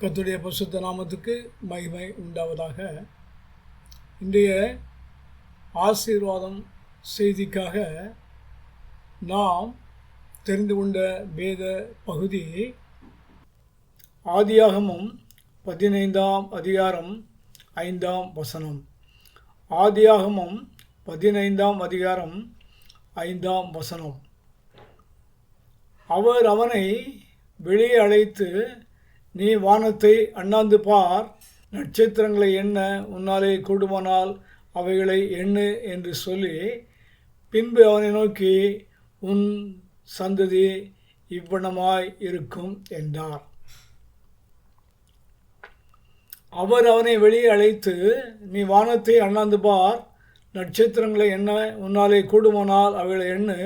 கத்துடைய பசுத்த நாமத்துக்கு மகிமை உண்டாவதாக. இன்றைய ஆசீர்வாதம் செய்திக்காக நாம் தெரிந்து கொண்ட வேத பகுதி ஆதியாகமும் பதினைந்தாம் அதிகாரம் ஐந்தாம் வசனம். ஆதியாகமும் பதினைந்தாம் அதிகாரம் ஐந்தாம் வசனம். அவர் அவனை வெளியே அழைத்து நீ வானத்தை அண்ணாந்து பார் நட்சத்திரங்களை எண்ண உன்னாலே கூடுமானால் அவைகளை எண்ணு என்று சொல்லி பின்பு அவனை நோக்கி உன் சந்ததி இவ்வனமாய் இருக்கும் என்றார். அவர் அவனை வெளியே அழைத்து நீ வானத்தை அண்ணாந்து பார் நட்சத்திரங்களை என்ன உன்னாலே கூடுமானால் அவைகளை எண்ணு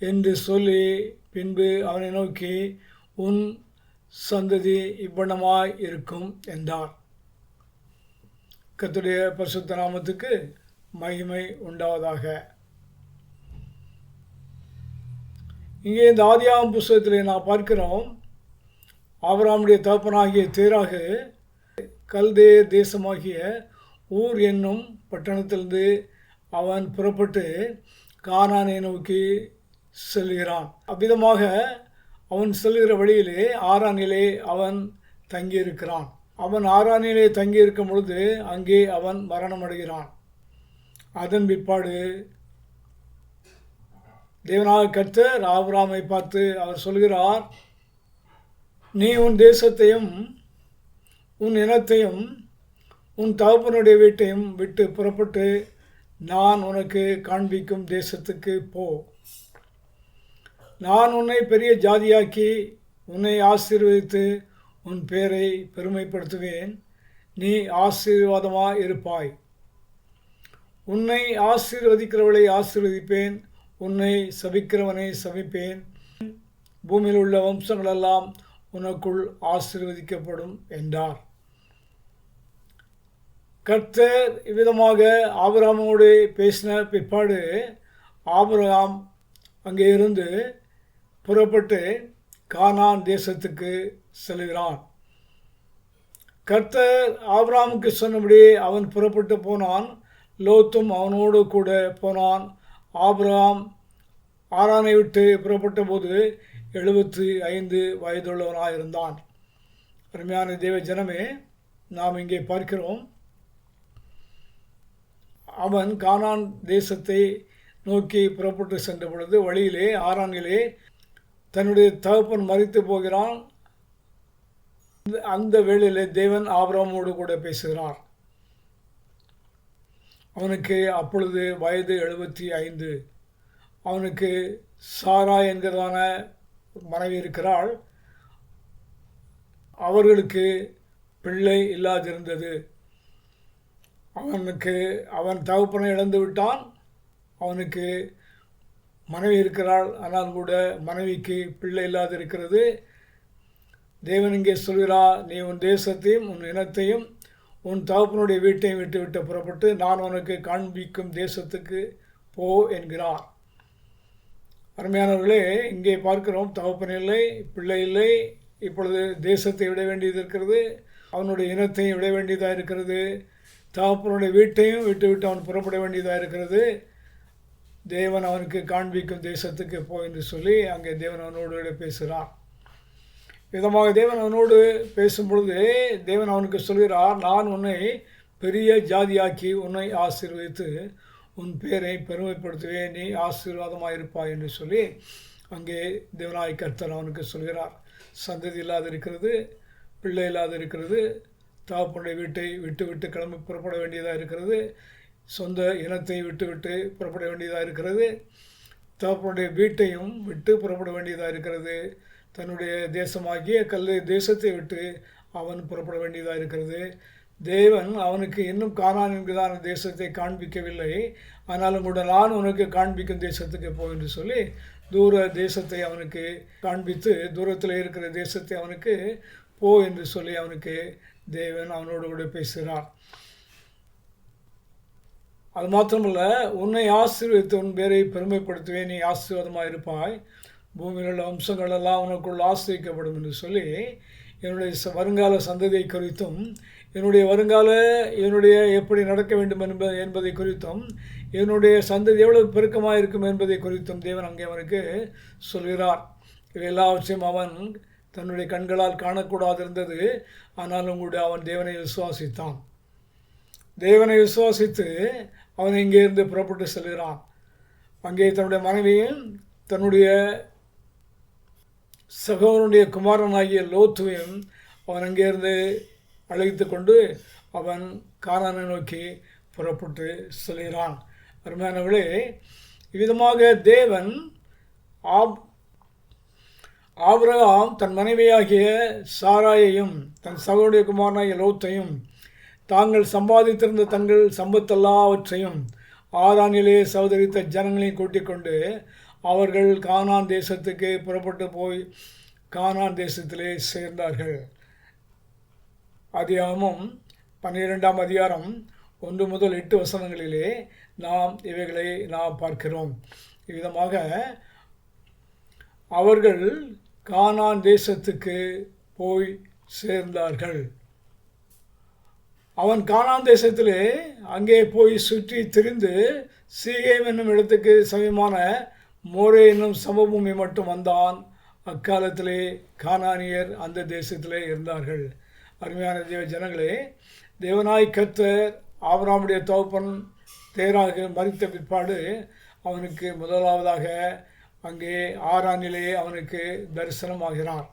என்று சொல்லி பின்பு அவனை நோக்கி உன் சந்ததி இவ்வண்ணமாய் இருக்கும் என்றார். கத்துடைய பரிசுத்த நாமத்துக்கு மகிமை உண்டாவதாக. இங்கே இந்த ஆதியாகம் புஸ்தகத்தில் நான் பார்க்கிறோம் ஆபராமுடைய தகப்பனாகிய தேராக கல்தே தேசமாகிய ஊர் என்னும் பட்டணத்திலிருந்து அவன் புறப்பட்டு கானானை நோக்கி செல்கிறான். அவ்விதமாக அவன் செல்கிற வழியிலே ஆறானிலே அவன் தங்கியிருக்கிறான். அவன் ஆறானிலே தங்கியிருக்கும் பொழுது அங்கே அவன் மரணமடைகிறான். அதன் பிற்பாடு தேவனாக கர்த்தர் ஆபராமை பார்த்து அவர் சொல்கிறார் நீ உன் தேசத்தையும் உன் இனத்தையும் உன் தகப்பனுடைய வீட்டையும் விட்டு புறப்பட்டு நான் உனக்கு காண்பிக்கும் தேசத்துக்கு போ. நான் உன்னை பெரிய ஜாதியாக்கி உன்னை ஆசீர்வதித்து உன் பேரை பெருமைப்படுத்துவேன். நீ ஆசீர்வாதமாக இருப்பாய். உன்னை ஆசீர்வதிக்கிறவளை ஆசீர்வதிப்பேன். உன்னை சபிக்கிறவனை சபிப்பேன். பூமியில் உள்ள வம்சங்களெல்லாம் உனக்குள் ஆசீர்வதிக்கப்படும் என்றார். கர்த்தர் இவ்விதமாக ஆபிரகாமோடு பேசின பிற்பாடு ஆபிரகாம் அங்கே இருந்து புறப்பட்டு கானான் தேசத்துக்கு செல்கிறான். கர்த்தர் ஆப்ராமுக்கு சொன்னபடி அவன் புறப்பட்டு போனான். லோத்தும் அவனோடு கூட போனான். ஆப்ராம் ஆரானை விட்டு புறப்பட்ட போது எழுபத்தி ஐந்து வயதுள்ளவனாக இருந்தான். அருமையான தேவ ஜனமே நாம் இங்கே பார்க்கிறோம். அவன் கானான் தேசத்தை நோக்கி புறப்பட்டு சென்ற பொழுது வழியிலே ஆரானிலே தன்னுடைய தகப்பன் மறித்து போகிறான். அந்த வேளையிலே தேவன் ஆபிரமோடு கூட பேசுகிறார். அவனுக்கு அப்பொழுது வயது எழுபத்தி ஐந்து. அவனுக்கு சாரா என்கிறதான மனைவி இருக்கிறாள். அவர்களுக்கு பிள்ளை இல்லாதிருந்தது. அவனுக்கு அவன் தகப்பனை இழந்து விட்டான். அவனுக்கு மனைவி இருக்கிறாள் ஆனால் கூட மனைவிக்கு பிள்ளை இல்லாது இருக்கிறது. தேவன் இங்கே சொல்கிறா நீ உன் தேசத்தையும் உன் இனத்தையும் உன் தகப்பனுடைய வீட்டையும் விட்டுவிட்டு புறப்பட்டு நான் உனக்கு காண்பிக்கும் தேசத்துக்கு போ என்கிறார். அருமையானவர்களே இங்கே பார்க்கிறோம் தகப்பன் இல்லை பிள்ளை இல்லை இப்பொழுது தேசத்தை விட வேண்டியது இருக்கிறது அவனுடைய இனத்தையும் விட வேண்டியதாக இருக்கிறது தகப்பனுடைய வீட்டையும் விட்டுவிட்டு அவன் புறப்பட வேண்டியதாக இருக்கிறது. தேவன் அவனுக்கு காண்பிக்கும் தேசத்துக்கு போ என்று சொல்லி அங்கே தேவன் அவனோடு பேசுகிறார் விதமாக தேவன் அவனோடு பேசும் பொழுது தேவன் அவனுக்கு சொல்கிறார் நான் உன்னை பெரிய ஜாதியாக்கி உன்னை ஆசீர்வதித்து உன் பேரை பெருமைப்படுத்துவேன் நீ ஆசீர்வாதமாக இருப்பாய் என்று சொல்லி அங்கே தேவனாய் கர்த்தர் அவனுக்கு சொல்கிறார். சந்ததி இல்லாது இருக்கிறது பிள்ளை இல்லாது இருக்கிறது தாப்புடைய வீட்டை விட்டு விட்டு கிளம்பி புறப்பட வேண்டியதாக இருக்கிறது சொந்த இனத்தை விட்டுவிட்டு புறப்பட வேண்டியதாக இருக்கிறது. தகப்பனுடைய வீட்டையும் விட்டு புறப்பட வேண்டியதாக இருக்கிறது. தன்னுடைய தேசமாகிய கல் தேசத்தை விட்டு அவன் புறப்பட வேண்டியதாக இருக்கிறது. தேவன் அவனுக்கு இன்னும் காணான் என்கிறதான தேசத்தை காண்பிக்கவில்லை. ஆனாலும் கூட நான் உனக்கு காண்பிக்கும் தேசத்துக்கு போ என்று சொல்லி தூர தேசத்தை அவனுக்கு காண்பித்து தூரத்தில் இருக்கிற தேசத்தை அவனுக்கு போ என்று சொல்லி அவனுக்கு தேவன் அவனோடு கூட பேசுகிறான் அது மாத்திரமல்ல உன்னை ஆசீர்வதித்து உன் பேரை பெருமைப்படுத்துவேன் நீ ஆசீர்வாதமாக இருப்பாய். பூமியில் உள்ள வம்சங்கள் எல்லாம் உனக்குள் ஆசிரிக்கப்படும் என்று சொல்லி என்னுடைய ச- வருங்கால சந்ததியை குறித்தும் என்னுடைய வருங்கால என்னுடைய எப்படி நடக்க வேண்டும் என்ப என்பதை குறித்தும் என்னுடைய சந்ததி எவ்வளவு பெருக்கமாக இருக்கும் என்பதை குறித்தும் தேவன் அங்கே அவனுக்கு சொல்கிறார். இவை எல்லாவற்றையும் அவன் தன்னுடைய கண்களால் காணக்கூடாது இருந்தது ஆனாலும் கூட அவன் தேவனை விசுவாசித்தான். தேவனை விசுவாசித்து அவன் இங்கேருந்து புறப்பட்டு செல்கிறான். அங்கே தன்னுடைய மனைவியும் தன்னுடைய சகோதரனுடைய குமாரனாகிய லோத்துவையும் அவன் அங்கேருந்து அழைத்து கொண்டு அவன் கானானை நோக்கி புறப்பட்டு செல்கிறான். அருமையானவர்களே இவ்விதமாக தேவன் ஆப் ஆபிரகாம் தன் மனைவியாகிய சாராயையும் தன் சகோதரிய குமாரனாகிய லோத்தையும் தாங்கள் சம்பாதித்திருந்த தங்கள் சம்பத்தெல்லாவற்றையும் ஆறானிலே சௌதரித்த ஜனங்களையும் கூட்டிக் கொண்டு அவர்கள் கானான் தேசத்துக்கு புறப்பட்டு போய் கானான் தேசத்திலே சேர்ந்தார்கள். அதிகாரமும் பன்னிரெண்டாம் அதிகாரம் ஒன்று முதல் எட்டு வசனங்களிலே நாம் இவைகளை நாம் பார்க்கிறோம். இவ்விதமாக அவர்கள் கானான் தேசத்துக்கு போய் சேர்ந்தார்கள். அவன் கானான் தேசத்திலே அங்கே போய் சுற்றி திரிந்து சீகேம் என்னும் இடத்துக்கு சமயமான மோரே என்னும் சமபூமி மட்டும் வந்தான். அக்காலத்திலே கானானியர் அந்த தேசத்திலே இருந்தார்கள். அருமையான தேவ ஜனங்களே தேவனாய் கத்தர் ஆபராமுடைய தோப்பன் தேராக மறித்த பிற்பாடு அவனுக்கு முதலாவதாக அங்கே ஆறானிலே அவனுக்கு தரிசனமாகிறார்.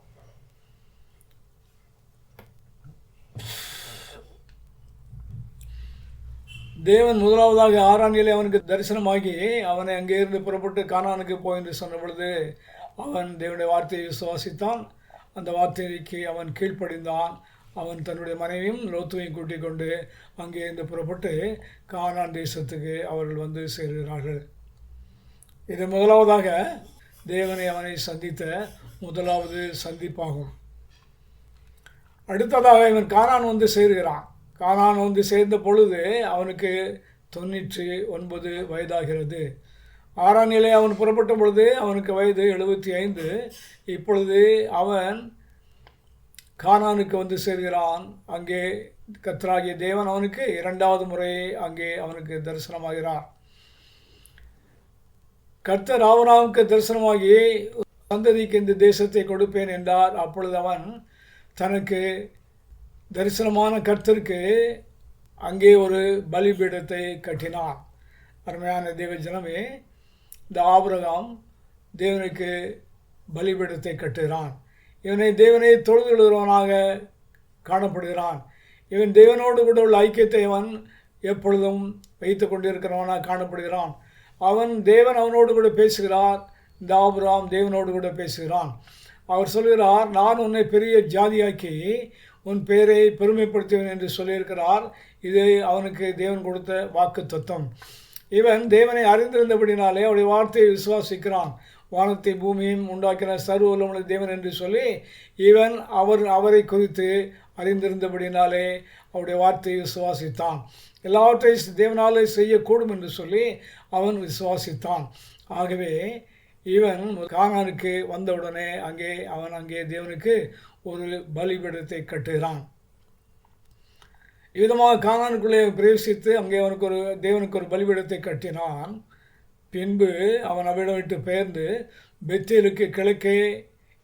தேவன் முதலாவதாக ஆறானிலே அவனுக்கு தரிசனமாகி அவனை அங்கே இருந்து புறப்பட்டு கானானுக்கு போய் என்று சொன்ன பொழுது அவன் தேவனுடைய வார்த்தையை விசுவாசித்தான். அந்த வார்த்தைக்கு அவன் கீழ்ப்படிந்தான். அவன் தன்னுடைய மனைவியும் லோத்துவையும் கூட்டிக் கொண்டு அங்கே இருந்து புறப்பட்டு கானான் தேசத்துக்கு அவர்கள் வந்து சேர்கிறார்கள். இது முதலாவதாக தேவனை அவனை சந்தித்த முதலாவது சந்திப்பாகும். அடுத்ததாக இவன் கானான் வந்து சேர்கிறான். கானான் வந்து சேர்ந்த பொழுது அவனுக்கு தொண்ணூற்றி ஒன்பது வயதாகிறது. ஆறாம் நிலை அவன் புறப்பட்ட பொழுது அவனுக்கு வயது எழுபத்தி ஐந்து. இப்பொழுது அவன் கானானுக்கு வந்து சேர்கிறான். அங்கே கத்ராகிய தேவன் அவனுக்கு இரண்டாவது முறை அங்கே அவனுக்கு தரிசனமாகிறார். கர்த்தர் ஆவராவுக்கு தரிசனமாகி சந்ததிக்கு இந்த தேசத்தை கொடுப்பேன் என்றார். அப்பொழுது அவன் தனக்கு தரிசனமான கர்த்தருக்கு அங்கே ஒரு பலிபீடத்தை கட்டினான் அருமையான தேவ ஜனமே இந்த ஆபரகம் தேவனுக்கு பலிபீடத்தை கட்டுகிறான். இவனை தேவனை தொழுதுகிறவனாக காணப்படுகிறான். இவன் தேவனோடு கூட உள்ள ஐக்கியத்தை அவன் எப்பொழுதும் வைத்து கொண்டிருக்கிறவனாக காணப்படுகிறான். அவன் தேவன் அவனோடு கூட பேசுகிறார். இந்த ஆபிரகாம் தேவனோடு கூட பேசுகிறான். அவர் சொல்கிறார் நான் உன்னை பெரிய ஜாதியாக்கி உன் பெயரை பெருமைப்படுத்துவேன் என்று சொல்லியிருக்கிறார். இது அவனுக்கு தேவன் கொடுத்த வாக்கு தத்துவம் இவன் தேவனை அறிந்திருந்தபடினாலே அவருடைய வார்த்தையை விசுவாசிக்கிறான். வானத்தை பூமியும் உண்டாக்கின சர்வ வல்லமுள்ள தேவன் என்று சொல்லி இவன் அவர் அவரை குறித்து அறிந்திருந்தபடினாலே அவருடைய வார்த்தையை விசுவாசித்தான். எல்லாவற்றையும் தேவனாலே செய்யக்கூடும் என்று சொல்லி அவன் விசுவாசித்தான். ஆகவே இவன் கானானுக்கு வந்தவுடனே அங்கே அவன் அங்கே தேவனுக்கு ஒரு பலிபீடத்தை கட்டுகிறான். இவ்விதமாக கானானுக்குள்ளே பிரவேசித்து அங்கே அவனுக்கு ஒரு தேவனுக்கு ஒரு பலிபீடத்தை கட்டினான். பின்பு அவன் அவ்விடம் விட்டு பெயர்ந்து பெத்தேலுக்கு கிழக்கே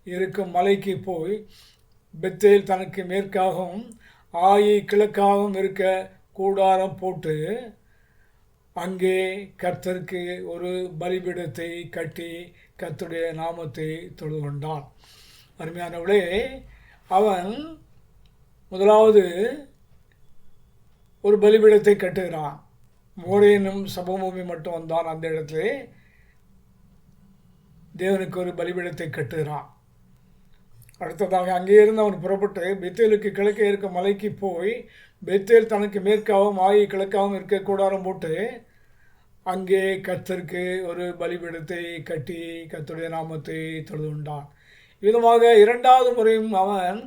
இருக்கும் மலைக்கு போய் பெத்தேல் தனக்கு மேற்காகவும் ஆயி கிழக்காகவும் இருக்க கூடாரம் போட்டு அங்கே கர்த்தருக்கு ஒரு பலிபீடத்தை கட்டி கர்த்தருடைய நாமத்தை தொழுகொண்டான் அருமையானவளே அவன் முதலாவது ஒரு பலிபீடத்தை கட்டுகிறான். மோரேனும் சபபூமி மட்டும் வந்தான் அந்த இடத்துல. தேவனுக்கு ஒரு பலிபீடத்தை கட்டுகிறான். அடுத்ததாக அங்கே இருந்து அவன் புறப்பட்டு பெத்தேலுக்கு கிழக்கே இருக்க மலைக்கு போய் பெத்தேல் தனக்கு மேற்காகவும் ஆயி கிழக்காகவும் இருக்க போட்டு அங்கே கத்தருக்கு ஒரு பலிபீடத்தை கட்டி கத்துடைய நாமத்தை தொழுதுண்டான் விதமாக இரண்டாவது முறையும் அவன்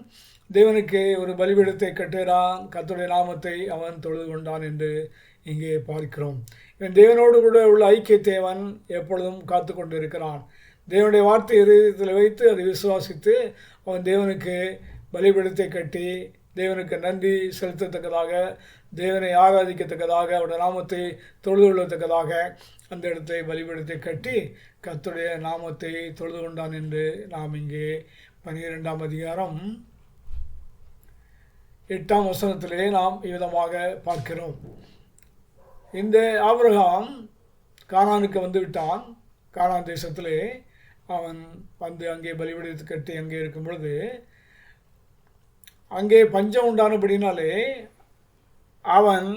தேவனுக்கு ஒரு பலிபீடத்தை கட்டுகிறான். கத்துடைய நாமத்தை அவன் தொழுது கொண்டான் என்று இங்கே பார்க்கிறோம். இவன் தேவனோடு கூட உள்ள ஐக்கியத்தை அவன் எப்பொழுதும் காத்து கொண்டு இருக்கிறான் தேவனுடைய வார்த்தை இருதயத்தில் வைத்து அதை விசுவாசித்து அவன் தேவனுக்கு பலிபீடத்தை கட்டி தேவனுக்கு நன்றி செலுத்தத்தக்கதாக தேவனை ஆராதிக்கத்தக்கதாக அவருடைய நாமத்தை தொழுது கொள்ளத்தக்கதாக அந்த இடத்தை பலிபீடத்தை கட்டி கத்துடைய நாமத்தை தொழுது கொண்டான் என்று நாம் இங்கே பன்னிரெண்டாம் அதிகாரம் எட்டாம் வசனத்திலே நாம் இவ்விதமாக பார்க்கிறோம். இந்த ஆபிரகாம் கானானுக்கு வந்து விட்டான் கானான் தேசத்திலே அவன் வந்து அங்கே பலிபீடத்தை கட்டி அங்கே இருக்கும் பொழுது அங்கே பஞ்சம் உண்டானபடினாலே அவன்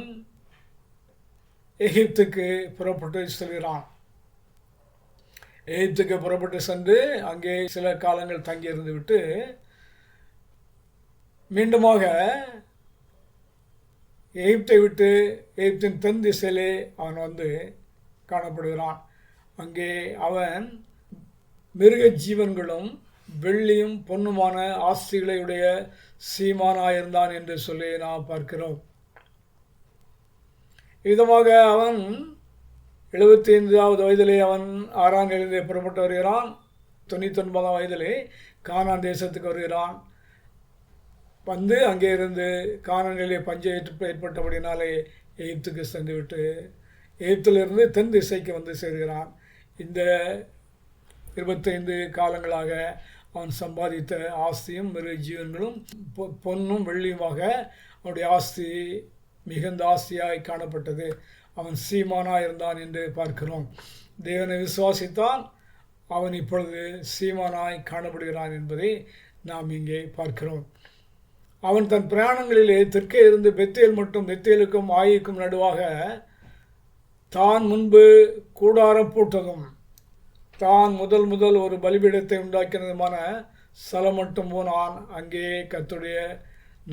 எகிப்துக்கு புறப்பட்டு செல்கிறான். எகிப்துக்கு புறப்பட்டு சென்று அங்கே சில காலங்கள் தங்கியிருந்து விட்டு மீண்டுமாக எகிப்தை விட்டு எகிப்தின் தென் திசையிலே அவன் வந்து காணப்படுகிறான். அங்கே அவன் மிருக ஜீவன்களும் வெள்ளியும் பொன்னுமான ஆஸ்திகளையுடைய சீமானாயிருந்தான் என்று சொல்லி நாம் பார்க்கிறோம். விதமாக அவன் எழுபத்தி ஐந்தாவது வயதிலே அவன் ஆறாம் புறப்பட்டு வருகிறான். தொண்ணூற்றி ஒன்பதாம் வயதிலே கானான் தேசத்துக்கு வருகிறான். வந்து அங்கே இருந்து கானானிலே பஞ்ச ஏற்பட்டபடினாலே எகிப்துக்கு சென்று விட்டு எகிப்திலிருந்து தென் திசைக்கு வந்து சேர்கிறான். இந்த இருபத்தைந்து காலங்களாக அவன் சம்பாதித்த ஆஸ்தியும் மிரு ஜீவன்களும் பொன்னும் வெள்ளியுமாக அவனுடைய ஆஸ்தி மிகுந்த ஆஸ்தியாய் காணப்பட்டது. அவன் சீமானாக இருந்தான் என்று பார்க்கிறோம். தேவனை விசுவாசித்தான் அவன் இப்பொழுது சீமானாய் காணப்படுகிறான் என்பதை நாம் இங்கே பார்க்கிறோம். அவன் தன் பிரயாணங்களிலே தெற்கே இருந்து பெத்தேல் மற்றும் பெத்தேலுக்கும் ஆயிக்கும் நடுவாக தான் முன்பு கூடாரம் பூட்டதும் தான் முதல் முதல் ஒரு பலிபீடத்தை உண்டாக்கினதுமான சலம் மட்டும் போனான். அங்கே கத்துடைய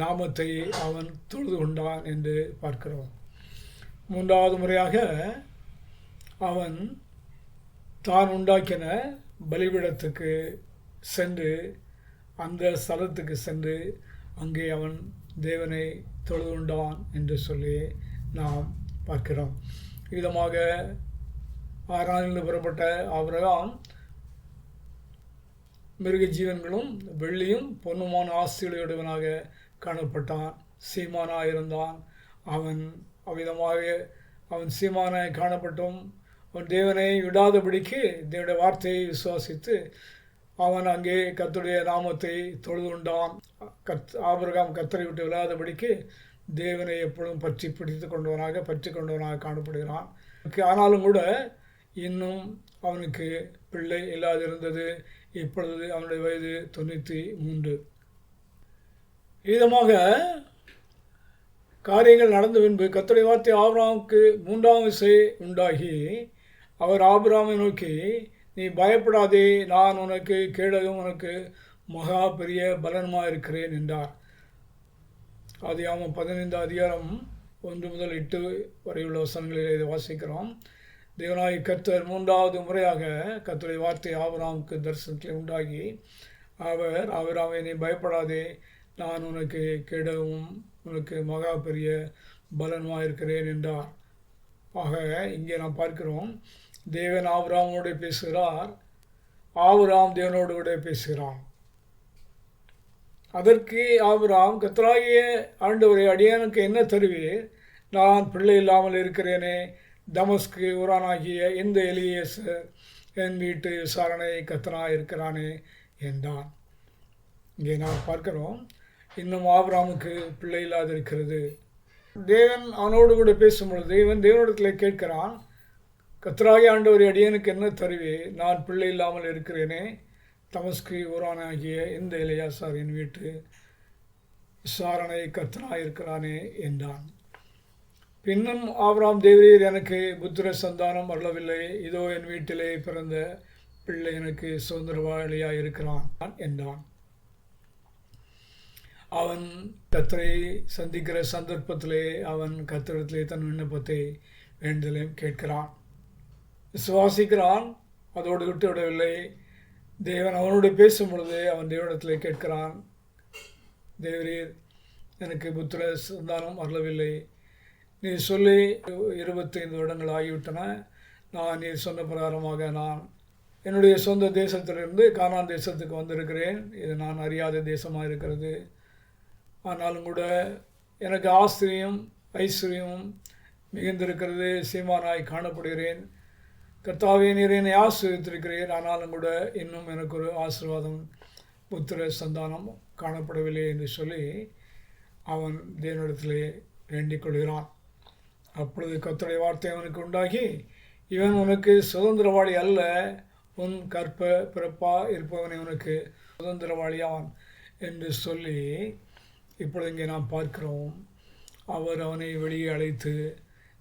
நாமத்தை அவன் தொழுது கொண்டான் என்று பார்க்கிறோம். மூன்றாவது முறையாக அவன் தான் உண்டாக்கின பலிபீடத்துக்கு சென்று அந்த ஸ்தலத்துக்கு சென்று அங்கே அவன் தேவனை தொழுது கொண்டான் என்று சொல்லி நாம் பார்க்கிறோம். விதமாக ஆறானிலிருந்து புறப்பட்ட ஆபிரகாம் மிருக ஜீவன்களும் வெள்ளியும் பொன்னுமான ஆஸ்தியுடையவனாக காணப்பட்டான் சீமானாக இருந்தான். அவன் அவ்விதமாக அவன் சீமானாய் காணப்பட்டும். அவன் தேவனை விடாதபடிக்கு தேவனுடைய வார்த்தையை விசுவாசித்து அவன் அங்கே கத்துடைய நாமத்தை தொழுது கொண்டான். கத் ஆபிரகாம் கத்தரை விட்டு விழாதபடிக்கு தேவனை எப்பொழுதும் பற்றி பிடித்து கொண்டவனாக பற்றி கொண்டவனாக காணப்படுகிறான். ஆனாலும் கூட இன்னும் அவனுக்கு பிள்ளை இல்லாதிருந்தது. இப்பொழுது அவனுடைய வயது தொண்ணூற்றி மூன்று. விதமாக காரியங்கள் நடந்த பின்பு கத்துடைய வார்த்தை ஆபிராமுக்கு மூன்றாம் விசை உண்டாகி அவர் ஆபிராமை நோக்கி நீ பயப்படாதே நான் உனக்கு கேடகம் உனக்கு மகா பெரிய பலனமாக இருக்கிறேன் என்றார். ஆதியாமம் பதினைந்து அதிகாரம் ஒன்று முதல் எட்டு வரையுள்ள வசனங்களில் இதை வாசிக்கிறோம். தேவனாய் கர்த்தர் மூன்றாவது முறையாக கர்த்தருடைய வார்த்தை ஆபராமுக்கு தரிசனத்தில் உண்டாகி அவர் அவர் நீ பயப்படாதே நான் உனக்கு கெடவும் உனக்கு மகா பெரிய பலனமாக இருக்கிறேன் என்றார். ஆக இங்கே நாம் பார்க்கிறோம் தேவன் ஆபராமோடு பேசுகிறார் ஆபராம் தேவனோடு கூட பேசுகிறான். அதற்கு ஆபராம் கத்தராகிய ஆண்டவரை அடியானுக்கு என்ன தருவீர் நான் பிள்ளை இல்லாமல் இருக்கிறேனே தமஸ்கு உரானாகிய இந்த எலியஸ் என் வீட்டு விசாரணை கத்தனா இருக்கிறானே என்றான். இங்கே நாம் பார்க்கிறோம் இன்னும் ஆபிராமுக்கு பிள்ளை இல்லாது இருக்கிறது தேவன் அவனோடு கூட பேசும்பொழுது இவன் தேவனிடத்தில் கேட்கிறான் கத்ராகி ஆண்டவர் அடியனுக்கு என்ன தருவே? நான் பிள்ளை இல்லாமல் இருக்கிறேனே. தமஸ்கு ஊரானாகிய இந்த இளையாசார் என் வீட்டு விசாரணை கத்தனாக இருக்கிறானே என்றான். பின்னும் ஆபராம் தேவரீர் எனக்கு புத்திர சந்தானம் வரலவில்லை இதோ என் வீட்டிலே பிறந்த பிள்ளை எனக்கு சுதந்திரவாளியாக இருக்கிறான் என்றான். அவன் கத்தரை சந்திக்கிற சந்தர்ப்பத்திலே அவன் கத்திரத்திலே தன் விண்ணப்பத்தை வேண்டுதலையும் கேட்கிறான். விசுவாசிக்கிறான் அதோடு விட்டு விடவில்லை. தேவன் அவனோடு பேசும் பொழுது அவன் தேவனிடத்தில் கேட்கிறான் தேவரீர் எனக்கு புத்திர சந்தானம் வரலவில்லை நீ சொல்லி இருபத்தைந்து வருடங்கள் ஆகிவிட்டன. நான் நீ சொன்ன பிரகாரமாக நான் என்னுடைய சொந்த தேசத்திலிருந்து கானான் தேசத்துக்கு வந்திருக்கிறேன். இது நான் அறியாத தேசமாக இருக்கிறது ஆனாலும் கூட எனக்கு ஆசிரியம் ஐஸ்வர்யமும் மிகுந்திருக்கிறது. சீமானாய் காணப்படுகிறேன். கர்த்தாவே நீர் என்னை ஆனாலும் கூட இன்னும் எனக்கு ஒரு ஆசீர்வாதம் புத்திர சந்தானம் காணப்படவில்லை என்று சொல்லி அவன் தேவனிடத்திலே வேண்டிக் கொள்கிறான். அப்பொழுது கத்தடை வார்த்தை அவனுக்கு உண்டாகி இவன் உனக்கு சுதந்திரவாளி அல்ல. உன் கற்ப பிறப்பா இருப்பவனை உனக்கு சுதந்திரவாளியான் என்று சொல்லி இப்பொழுது இங்கே நாம் பார்க்கிறோம். அவர் அவனை வெளியே அழைத்து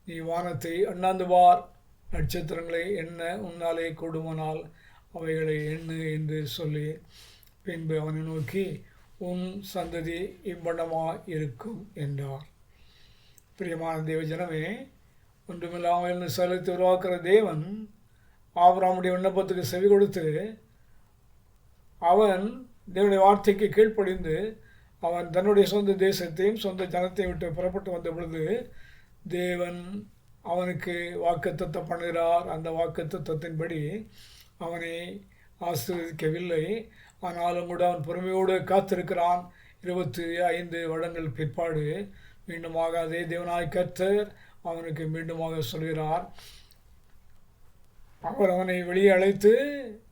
நீ வானத்தை அண்ணாந்து வார் நட்சத்திரங்களை எண்ண உன்னாலே கொடுமானால் அவைகளை எண்ணு என்று சொல்லி பின்பு அவனை நோக்கி உன் சந்ததி இவ்வளமாக இருக்கும் என்றார். பிரியமான தேவ ஜனமே ஒன்றுமில்லாமல் செலுத்தி உருவாக்குற தேவன் ஆபராமுடைய விண்ணப்பத்துக்கு செவி கொடுத்து அவன் தேவனுடைய வார்த்தைக்கு கீழ்ப்படிந்து அவன் தன்னுடைய சொந்த தேசத்தையும் சொந்த ஜனத்தையும் விட்டு புறப்பட்டு வந்த பொழுது தேவன் அவனுக்கு வாக்குத்தத்தை பண்ணுகிறார். அந்த வாக்குத்தத்தின்படி அவனை ஆசீர்வதிக்கவில்லை. ஆனாலும் கூட அவன் பொறுமையோடு காத்திருக்கிறான். இருபத்தி ஐந்து வருடங்கள் பிற்பாடு மீண்டுமாக அதே தேவனாய் கர்த்தர் அவனுக்கு மீண்டுமாக சொல்கிறார். அவர் அவனை வெளியே அழைத்து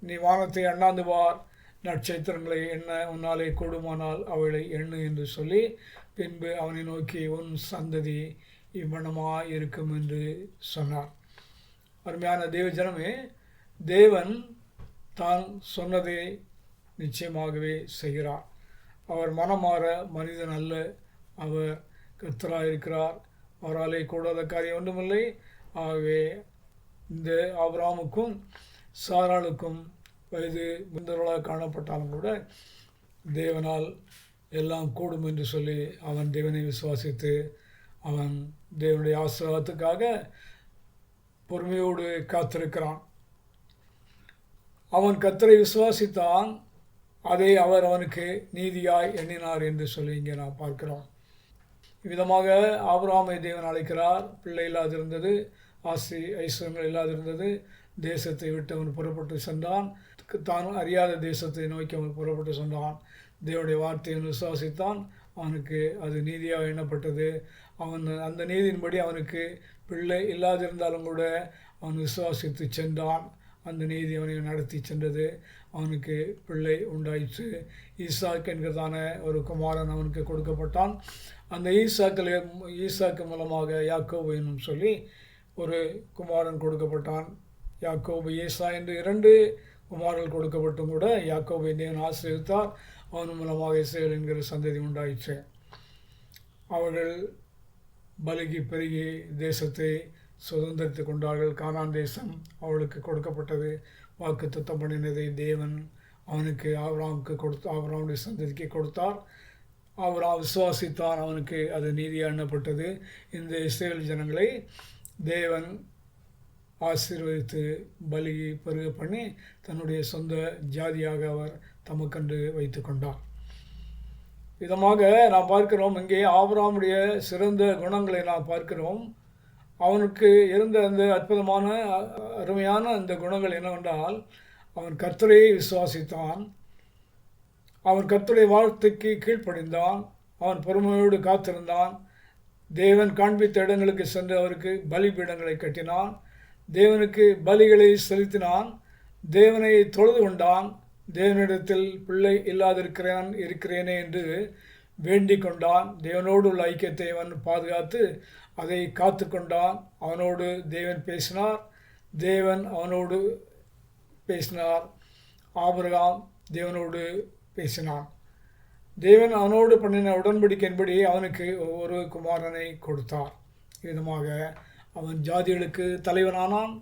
நீ வானத்தை அண்ணாந்துவார் நட்சத்திரங்களை எண்ண உன்னாலே கூடுமானால் அவளை எண்ணு என்று சொல்லி பின்பு அவனை நோக்கி உன் சந்ததி இவ்வனமாக இருக்கும் என்று சொன்னார். அருமையான தேவஜனமே தேவன் தான் சொன்னதை நிச்சயமாகவே செய்கிறார். அவர் மனமாற மனிதன் அல்ல. அவர் கத்தராக இருக்கிறார் அவராலே கூடாத காரியம் ஒன்றுமில்லை. ஆகவே இந்த ஆபராமுக்கும் சாராளுக்கும் வயது முந்தவர்களாக காணப்பட்டாலும் கூட தேவனால் எல்லாம் கூடும் என்று சொல்லி அவன் தேவனை விசுவாசித்து அவன் தேவனுடைய ஆசீர்வாதத்துக்காக பொறுமையோடு காத்திருக்கிறான். அவன் கத்தரை விசுவாசித்தான் அதை அவர் அவனுக்கு நீதியாய் எண்ணினார் என்று சொல்லி இங்கே நாம் பார்க்கிறோம். இவ்விதமாக ஆபராமை தேவன் அழைக்கிறார். பிள்ளை இல்லாதிருந்தது ஆசி ஐஸ்வரங்கள் இல்லாதிருந்தது தேசத்தை விட்டு அவன் புறப்பட்டு சென்றான். தான் அறியாத தேசத்தை நோக்கி அவன் புறப்பட்டு சென்றான். தேவனுடைய வார்த்தையை விசுவாசித்தான் அவனுக்கு அது நீதியாக எண்ணப்பட்டது. அவன் அந்த நீதியின்படி அவனுக்கு பிள்ளை இல்லாதிருந்தாலும் கூட அவன் விசுவாசித்து சென்றான். அந்த நீதி அவனை நடத்தி சென்றது. அவனுக்கு பிள்ளை உண்டாயிற்று. ஈசாக் என்கிறதான ஒரு குமாரன் அவனுக்கு கொடுக்கப்பட்டான். அந்த ஈசாக்கில் ஈசாக்கு மூலமாக யாக்கோபு என்னும் சொல்லி ஒரு குமாரன் கொடுக்கப்பட்டான். யாக்கோபு ஈசா என்று இரண்டு குமாரர்கள் கொடுக்கப்பட்டும் கூட யாக்கோபு தேவன் ஆசிரியத்தார் அவன் மூலமாக இசையல் என்கிற சந்ததி உண்டாயிற்று. அவர்கள் பலுகி பெருகி தேசத்தை சுதந்திரத்து கொண்டார்கள். கானான் தேசம் அவளுக்கு கொடுக்கப்பட்டது. வாக்கு தத்தம் பண்ணினதை தேவன் அவனுக்கு ஆவராமுக்கு கொடுத்து ஆவராமுடைய சந்ததிக்கு கொடுத்தார். அவரா விசுவாசித்தார் அவனுக்கு அது நீதியாக எண்ணப்பட்டது. இந்த இஸ்ரேல் ஜனங்களை தேவன் ஆசீர்வதித்து பலி பருக பண்ணி தன்னுடைய சொந்த ஜாதியாக அவர் தமக்கண்டு வைத்து கொண்டார் விதமாக நாம் பார்க்கிறோம் இங்கே ஆபராமுடைய சிறந்த குணங்களை நாம் பார்க்கிறோம். அவனுக்கு இருந்த அந்த அற்புதமான அருமையான அந்த குணங்கள் என்னவென்றால் அவன் கர்த்தரையை விசுவாசித்தான். அவன் கர்த்தரை வாழ்த்துக்கு கீழ்ப்படிந்தான். அவன் பொறுமையோடு காத்திருந்தான். தேவன் காண்பித்த இடங்களுக்கு சென்று அவருக்கு பலிபீடங்களை கட்டினான். தேவனுக்கு பலிகளை செலுத்தினான் தேவனை தொழுது கொண்டான் தேவனிடத்தில் பிள்ளை இல்லாதிருக்கிறேன் இருக்கிறேனே என்று வேண்டிக் கொண்டான். தேவனோடு உள்ள ஐக்கியத்தை அவன் பாதுகாத்து அதை காத்து கொண்டான். அவனோடு தேவன் பேசினார் தேவன் அவனோடு பேசினார். ஆபரகாம் தேவனோடு பேசினான். தேவன் அவனோடு பண்ணின உடன்படிக்கையின்படி அவனுக்கு ஒவ்வொரு குமாரனை கொடுத்தார். விதமாக அவன் ஜாதிகளுக்கு தலைவனானான்.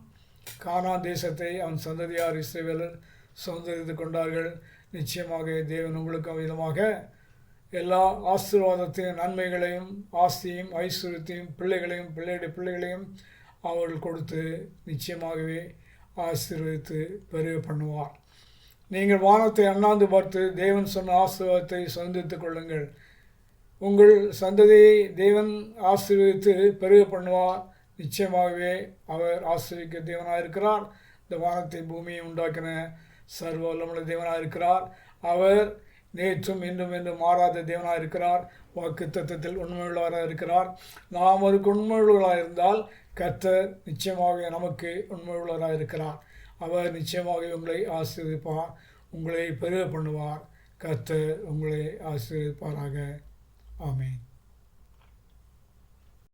கானா தேசத்தை அவன் சந்ததியார் இஸ்ரேவேலர் சுதந்திரித்து கொண்டார்கள். நிச்சயமாக தேவன் உங்களுக்கு விதமாக எல்லா ஆசீர்வாதத்தையும் நன்மைகளையும் ஆஸ்தியும் ஐஸ்வர்யத்தையும் பிள்ளைகளையும் பிள்ளையுடைய பிள்ளைகளையும் அவர்கள் கொடுத்து நிச்சயமாகவே ஆசீர்வதித்து பெருக பண்ணுவார். நீங்கள் வானத்தை அண்ணாந்து பார்த்து தேவன் சொன்ன ஆசீர்வாதத்தை சுதந்திரித்துக் கொள்ளுங்கள். உங்கள் சந்ததியை தேவன் ஆசீர்வதித்து பெருக பண்ணுவார். நிச்சயமாகவே அவர் ஆசிரியக்க தேவனாக இருக்கிறார் இந்த வானத்தை பூமியை உண்டாக்கின சர்வ வல்லமுள்ள தேவனாக இருக்கிறார் அவர் நேற்றும் இன்றும் என்று மாறாத தேவனாக இருக்கிறார் வாக்கு தத்துவத்தில் உண்மையுள்ளவராக இருக்கிறார். நாம் அவருக்கு உண்மையுள்ளவராக இருந்தால் கர்த்தர் நிச்சயமாக நமக்கு உண்மையுள்ளவராக இருக்கிறார். அவர் நிச்சயமாக உங்களை ஆசீர்வதிப்பார் உங்களை பெருக பண்ணுவார் கர்த்தர் உங்களை ஆசீர்வதிப்பாராக. ஆமேன்.